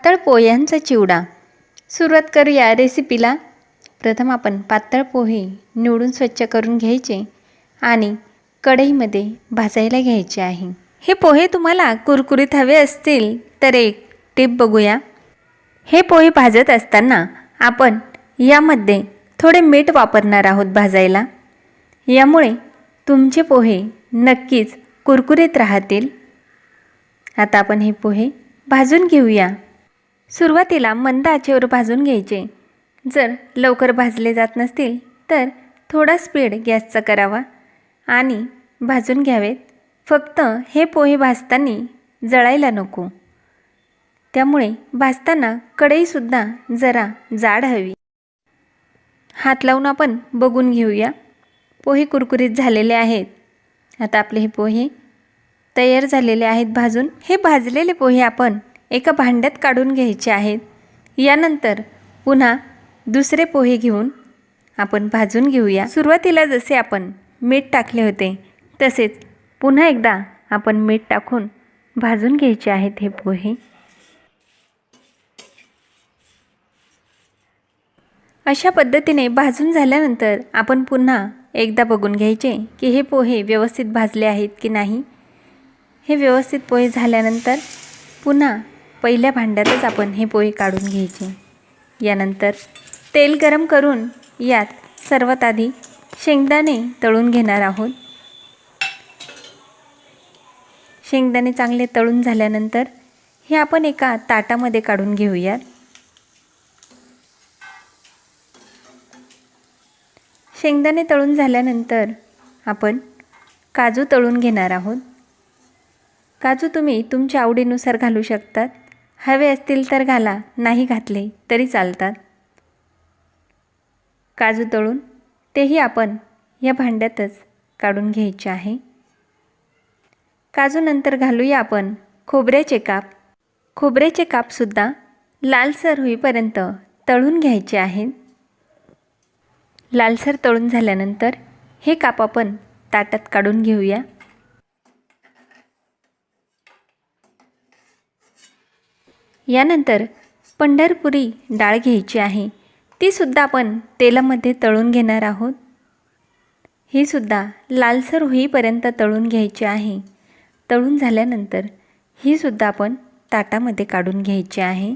पातळ पोह्यांचा चिवडा. सुरुवात करूया रेसिपीला प्रथम आपण पातळ पोहे निवडून स्वच्छ करून घ्यायचे आणि कढईमध्ये भाजायला घ्यायचे आहे. हे पोहे तुम्हाला कुरकुरीत हवे असतील तर एक टिप बघूया. हे पोहे भाजत असताना आपण यामध्ये थोडे मीठ वापरणार आहोत भाजायला. यामुळे तुमचे पोहे नक्कीच कुरकुरीत राहतील. आता आपण हे पोहे भाजून घेऊया. सुरुवातीला मंद आचेवर भाजून घ्यायचे. जर लवकर भाजले जात नसतील तर थोडा स्पीड गॅसचा करावा आणि भाजून घ्यावेत. फक्त हे पोहे भाजताना जळायला नको. त्यामुळे भाजताना कढईसुद्धा जरा जाड हवी. हात लावून आपण बघून घेऊया. पोहे कुरकुरीत झालेले आहेत. आता आपले हे पोहे तयार झालेले आहेत भाजून. हे भाजलेले पोहे आपण एका भांड्यात काढून घ्यायचे आहेत. यानंतर पुन्हा दुसरे पोहे घेऊन आपण भाजून घेऊया. सुरुवातीला जसे आपण मीठ टाकले होते तसेच पुन्हा एकदा आपण मीठ टाकून भाजून घ्यायचे आहेत हे पोहे. अशा पद्धतीने भाजून झाल्यानंतर आपण पुन्हा एकदा बघून घ्यायचे की हे पोहे व्यवस्थित भाजले आहेत की नाही. हे व्यवस्थित पोहे झाल्यानंतर पुन्हा पहिल्या भांड्यातच आपण हे पोहे काढून घ्यायचे. यानंतर तेल गरम करून यात सर्वात आधी शेंगदाणे तळून घेणार आहोत. शेंगदाणे चांगले तळून झाल्यानंतर हे आपण एका ताटामध्ये काढून घेऊयात. शेंगदाणे तळून झाल्यानंतर आपण काजू तळून घेणार आहोत. काजू तुम्ही तुमच्या आवडीनुसार घालू शकतात. हवे असतील तर घाला नाही घातले तरी चालतात. काजू तळून तेही आपण या भांड्यातच काढून घ्यायचे आहे. काजूनंतर घालूया आपण खोबऱ्याचे काप. खोबऱ्याचे कापसुद्धा लालसर होईपर्यंत तळून घ्यायचे आहेत लालसर तळून झाल्यानंतर हे काप आपण ताटात काढून घेऊया. यानंतर पंढरपुरी डाळ घ्यायची आहे. तीसुद्धा आपण तेलामध्ये तळून घेणार आहोत. ही सुद्धा लालसर होईपर्यंत तळून घ्यायची आहे. तळून झाल्यानंतर ही सुद्धा आपण ताटामध्ये काढून घ्यायची आहे.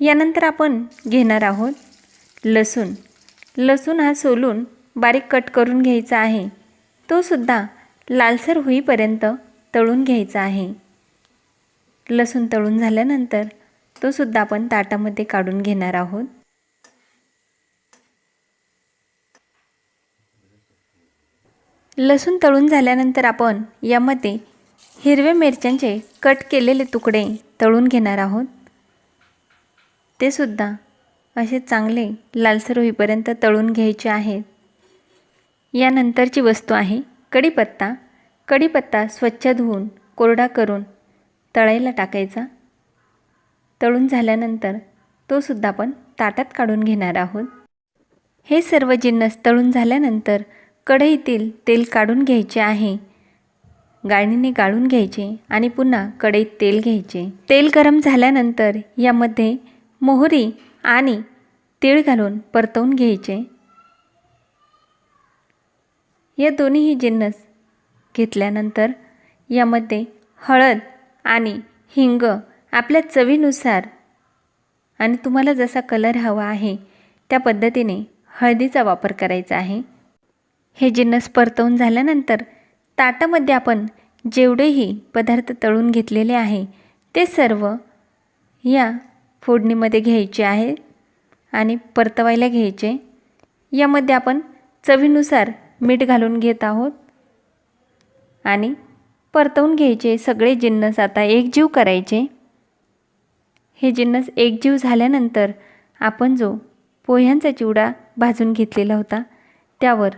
यानंतर आपण घेणार आहोत लसूण. लसूण हा सोलून बारीक कट करून घ्यायचा आहे. तो सुद्धा लालसर होईपर्यंत तळून घ्यायचा आहे. लसूण तळून झाल्यानंतर तो सुद्धा आपण ताटामध्ये काढून घेणार आहोत. लसूण तळून झाल्यानंतर आपण यामध्ये हिरव्या मिरच्यांचे कट केलेले तुकडे तळून घेणार आहोत. ते सुद्धा असे चांगले लालसर होईपर्यंत तळून घ्यायचे आहेत. यानंतरची वस्तू आहे कढीपत्ता. कढीपत्ता स्वच्छ धुवून कोरडा करून तळायला टाकायचा. तळून झाल्यानंतर तो सुद्धा आपण ताटात काढून घेणार आहोत. हे सर्व जिन्नस तळून झाल्यानंतर कढईतील तेल काढून घ्यायचे आहे. गाळणीने गाळून घ्यायचे आणि पुन्हा कढईत तेल घ्यायचे. तेल गरम झाल्यानंतर यामध्ये मोहरी आणि तीळ घालून परतवून घ्यायचे. या दोन्हीही जिन्नस घेतल्यानंतर यामध्ये हळद आणि हिंग आपल्या चवीनुसार. आणि तुम्हाला जसा कलर हवा आहे त्या पद्धतीने हळदीचा वापर करायचा आहे. हे जिन्नस परतवून झाल्यानंतर ताटामध्ये आपण जेवढेही पदार्थ तळून घेतलेले आहे ते सर्व या फोडणीमध्ये घ्यायचे आहे आणि परतवायला घ्यायचे. यामध्ये आपण चवीनुसार मीठ घालून घेत आहोत आणि परतवून घ्यायचे सगळे जिन्नस आता एकजीव करायचे. हे जिन्नस एकजीव झाल्यानंतर आपण जो पोह्यांचा चिवडा भाजून घेतलेला होता त्यावर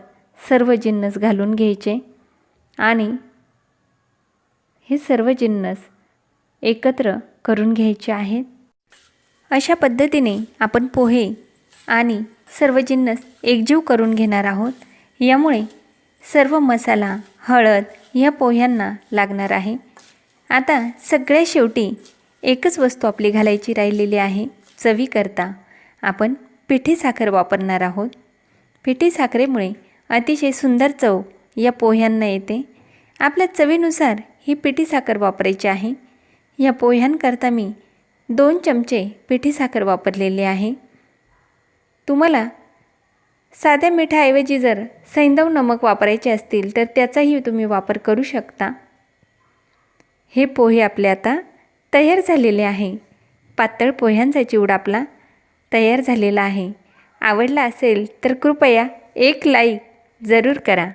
सर्व जिन्नस घालून घ्यायचे आणि हे सर्व जिन्नस एकत्र करून घ्यायचे आहेत. अशा पद्धतीने आपण पोहे आणि सर्व जिन्नस एकजीव करून घेणार आहोत. यामुळे सर्व मसाला हळद या पोह्यांना लागणार आहे. आता सगळ्या शेवटी एकच वस्तू आपली घालायची राहिलेली आहे चवीकरता. आपण पिठी साखर वापरणार आहोत. पिठी साखरेमुळे अतिशय सुंदर चव या पोह्यांना येते. आपल्या चवीनुसार ही पिठी साखर वापरायची आहे. या पोह्यांकरता मी दोन चमचे पिठी साखर वापरलेली आहे. तुम्हाला साध्या मिठाऐवजी जर सैंदव नमक वापरायचे असतील तर त्याचाही तुम्ही वापर करू शकता. हे पोहे आपले आता तयार झालेले आहे. पातळ पोह्यांचा चिवडा आपला तयार झालेला आहे. आवडला असेल तर कृपया एक लाईक जरूर करा.